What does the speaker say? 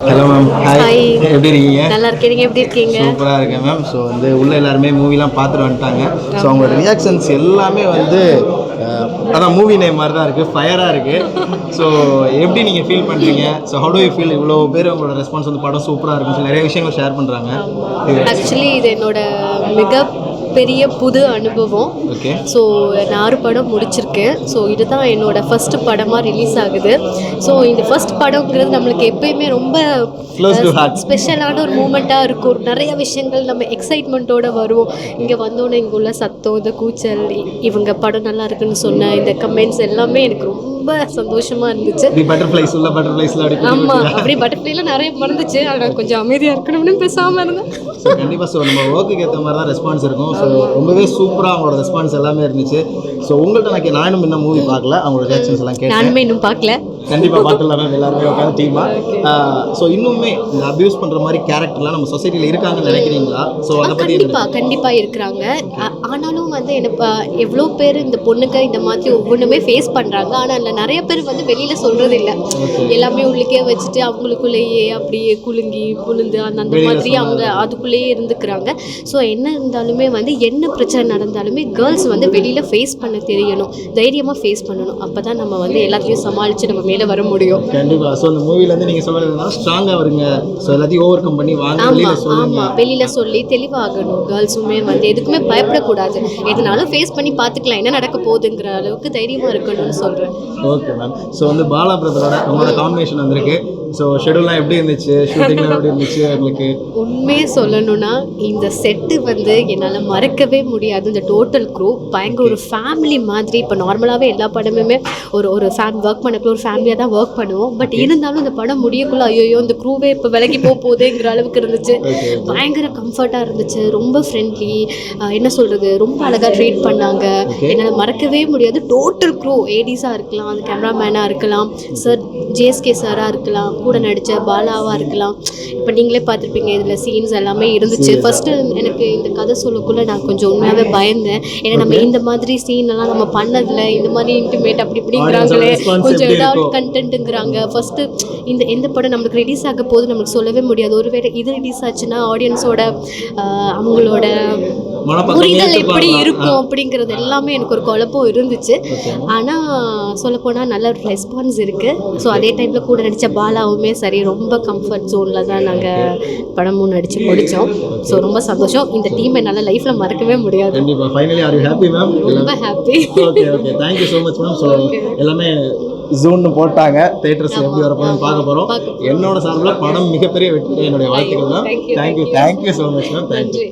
Hello ma'am hi. எப்படி இருக்கீங்க? நல்லா இருக்கேன் நீங்க எப்படி இருக்கீங்க? சூப்பராக இருக்கேன் மேம் ஸோ வந்து உள்ள எல்லாருமே மூவிலாம் பார்த்துட்டு வந்துட்டாங்க. ஸோ அவங்களோட ரியாக்ஷன்ஸ் எல்லாமே வந்து அதான் மூவி நேம் மாதிரி தான் இருக்குது ஃபயராக இருக்குது ஸோ எப்படி நீங்கள் ஃபீல் பண்ணுறீங்க so how do you feel இவ்வளோ பேர் உங்களோட ரெஸ்பான்ஸ் வந்து படம் சூப்பராக இருக்குன்னு சொல்லி நிறைய விஷயங்கள் ஷேர் பண்ணுறாங்க ஆக்சுவலி இது என்னோட மிக பெரிய புது அனுபவம். ஸோ நான் ஆறு படம் முடிச்சிருக்கேன் ஸோ இதுதான் என்னோட ஃபர்ஸ்ட் படமாக ரிலீஸ் ஆகுது. ஸோ இந்த ஃபர்ஸ்ட் படங்கிறது நம்மளுக்கு எப்பயுமே ரொம்ப. ஸ்பெஷலான ஒரு மூமெண்ட்டாக இருக்கும். நிறைய விஷயங்கள் நம்ம எக்ஸைட்மெண்ட்டோட வருவோம். இங்கே வந்தோன்னே இங்கே உள்ள சத்தம் இந்த கூச்சல் இவங்க படம் நல்லா இருக்குன்னு சொன்ன இந்த கமெண்ட்ஸ் எல்லாமே எனக்கு ரொம்ப சந்தோஷமாக இருந்துச்சு. இப்படி பட்டர்ஃப்ளைஸ் உள்ள பட்டர்ஃப்ளைஸ்ல குட்டியா? அப்படி பட்டர்ஃப்ளைலாம் நிறைய மறந்துச்சு. ஆனால் கொஞ்சம் அமைதியாக இருக்கணும்னு பேசாமல் இருந்தேன். ஸோ கண்டிப்பாக ஸோ நம்ம ஒர்க்குக்கு ஏற்ற மாதிரி தான் ரெஸ்பான்ஸ் இருக்கும். ஸோ ரொம்பவே சூப்பராக அவங்களோட ரெஸ்பான்ஸ் எல்லாமே இருந்துச்சு. ஸோ உங்கள்கிட்ட நான் கே- நானும் இன்னும் மூவி பார்க்கல. அவங்களோட ரியாக்ஷன்ஸ் எல்லாம் கேட்டேன். நானுமே இன்னும் பார்க்கல. கண்டிப்பாக பார்த்துடலாம் மேம் எல்லாருமே உட்காந்து டீமாக ஸோ இன்னுமே இந்த அபியூஸ் பண்ணுற மாதிரி கேரக்டர்லாம் நம்ம சொசைட்டியில் இருக்காங்கன்னு நினைக்கிறீங்களா? ஸோ அதை பற்றி கண்டிப்பா கண்டிப்பா இருக்கிறாங்க. ஆனாலும் வந்து எனக்கு எவ்வளோ பேர் இந்த பொண்ணுங்க இந்த மாதிரி ஒவ்வொன்றுமே ஃபேஸ் பண்றாங்க. ஆனா அதுல நிறைய பேர் வந்து வெளியில சொல்றது இல்ல எல்லாமே உள்ளுக்கே வச்சுட்டு அவங்களுக்குள்ளேயே அப்படியே குலுங்கி புழுந்து அந்த அந்த மாதிரி அவங்க அதுக்குள்ளேயே இருந்துக்கிறாங்க. ஸோ என்ன இருந்தாலுமே வந்து என்ன பிரச்சனை நடந்தாலுமே கேர்ள்ஸ் வந்து வெளியில ஃபேஸ் பண்ண தெரியணும். தைரியமா ஃபேஸ் பண்ணணும். அப்பதான் நம்ம வந்து எல்லாத்தையும் சமாளிச்சு நம்ம மேலே வர முடியும். கண்டிப்பாக ஸோ அந்த மூவிலேருந்து நீங்கள் சொல்கிறதுனா ஸ்ட்ராங்காக வருங்க. ஸோ எல்லாத்தையும் ஓவர் கம் பண்ணி வாங்க ஆமா வெளியில் சொல்லுங்க. ஆமா. வெளியில சொல்லி தெளிவாகணும். கேர்ள்ஸுமே வந்து எதுக்குமே பயப்படக்கூடாது. எதுனாலும் ஃபேஸ் பண்ணி பார்த்துக்கலாம். என்ன நடக்க போகுதுங்கிற அளவுக்கு தைரியமா இருக்கணும்னு சொல்றேன். ஓகே மேம் ஸோ வந்து பாலா பிரதரோட உங்களோட காம்பினேஷன் வந்திருக்கு. ஸோ ஷெடியூல்லாம் எப்படி இருந்துச்சு? ஷூட்டிங்லாம் எப்படி இருந்துச்சு உங்களுக்கு உண்மையே சொல்லணும்னா இந்த செட்டு வந்து என்னால் மறக்கவே முடியாது. இந்த டோட்டல் க்ரூ பயங்கர ஒரு ஃபேமிலி மாதிரி. இப்போ நார்மலாகவே எல்லா படமுமே ஒரு ஒரு ஃபேம் ஒர்க் பண்ணக்குள்ள ஒரு ஃபேமிலியாக தான் ஒர்க் பண்ணுவோம். பட் இருந்தாலும் இந்த படம் முடியக்குள்ள ஐயோ இந்த க்ரூவே இப்போ விலகி போக போகுதேங்கிற அளவுக்கு இருந்துச்சு. பயங்கர கம்ஃபர்ட்டாக இருந்துச்சு. ரொம்ப ஃப்ரெண்ட்லி என்ன சொல்கிறது ரொம்ப அழகாக ட்ரீட் பண்ணாங்க. என்னால் மறக்கவே முடியாது. டோட்டல் க்ரூ ஏடிஸாக இருக்கலாம் அந்த கேமராமேனாக இருக்கலாம் சார் ஜேஎஸ்கே சாராக இருக்கலாம் கூட நடித்த பாலாவாக இருக்கலாம். இப்போ நீங்களே பார்த்துருப்பீங்க இதில் சீன்ஸ் எல்லாமே இருந்துச்சு. ஃபஸ்ட்டு எனக்கு இந்த கதை சொல்லக்குள்ள நான் கொஞ்சம் உண்மையாகவே பயந்தேன். ஏன்னா நம்ம இந்த மாதிரி சீன் எல்லாம் நம்ம பண்ணதில்ல. இந்த மாதிரி இன்டிமேட் அப்படி இப்படிங்கிறாங்களே. கொஞ்சம் இருக்கும்? கண்டென்ட்டுங்கிறாங்க ஃபஸ்ட்டு இந்த எந்த படம் நம்மளுக்கு ரிலீஸ் ஆக போகுது நமக்கு சொல்லவே முடியாது. ஒருவேளை இது ரிலீஸ் ஆச்சுன்னா ஆடியன்ஸோட அவங்களோட புரிதல் எப்படி? இருக்கும் அப்படிங்கிறது எல்லாமே எனக்கு ஒரு குழப்பம் இருந்துச்சு. ஆனால் சொல்லப்போனால் நல்ல ரெஸ்பான்ஸ் இருக்குது ஸோ அதே டைமில் கூட நடித்த பாலாவுமே சரி ரொம்ப கம்ஃபர்ட் ஜோனில் தான் நாங்கள் படமும் நடித்து முடித்தோம் ஸோ ரொம்ப சந்தோஷம். இந்த டீம் என்னால் லைஃப்பில் மறக்கவே முடியாது. கண்டிப்பாக finally are you happy ma'am ரொம்ப happy okay okay thank you so much ma'am so எல்லாமே ஜூன்னு போட்டாங்க. தேட்டர்ஸ் எப்படி வரப்போகுதுன்னு பார்க்க போகிறோம் பார்க்க என்னோட சார்பில் படம் மிகப்பெரிய வெற்றி என்னுடைய வாழ்த்துக்கள் you, thank you. Thank you so much ma'am thank you